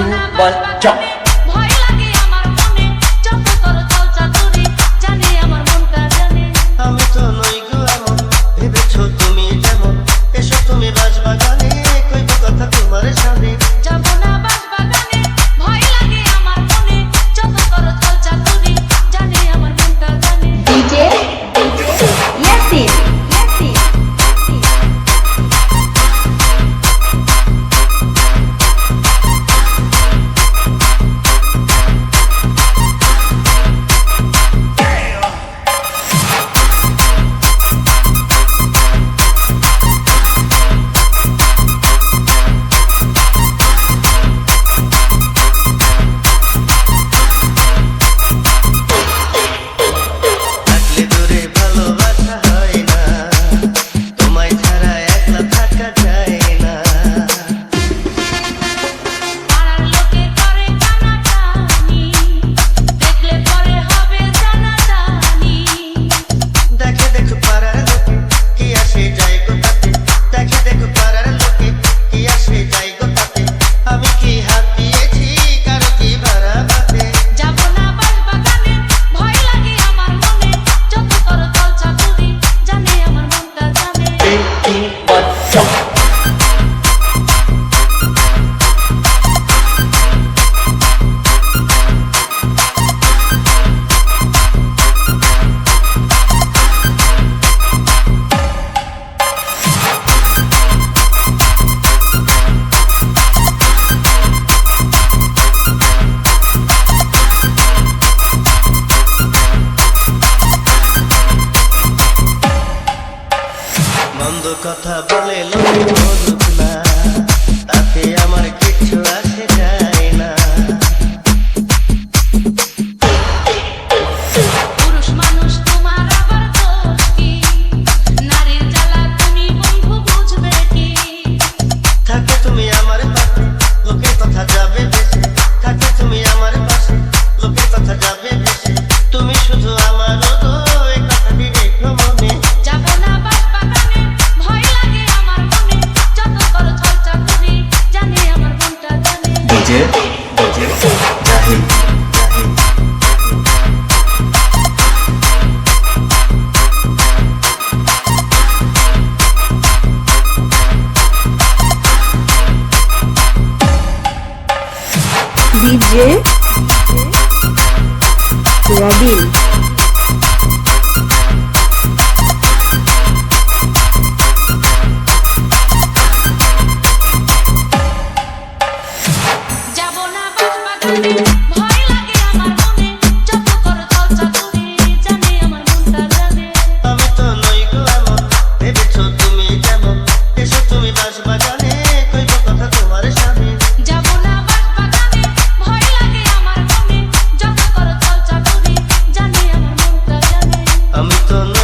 two, one, jump. কথা বলে লোক না তাতে আমার কিছু আসে যায় না। থাকে তুমি আমার পাশে লোকের কথা যাবে বেশি। থাকে তুমি আমার পাশে লোকের কথা যাবে বেশি। ডিজে ডিজে জাহিল DJ Robin. I'm done.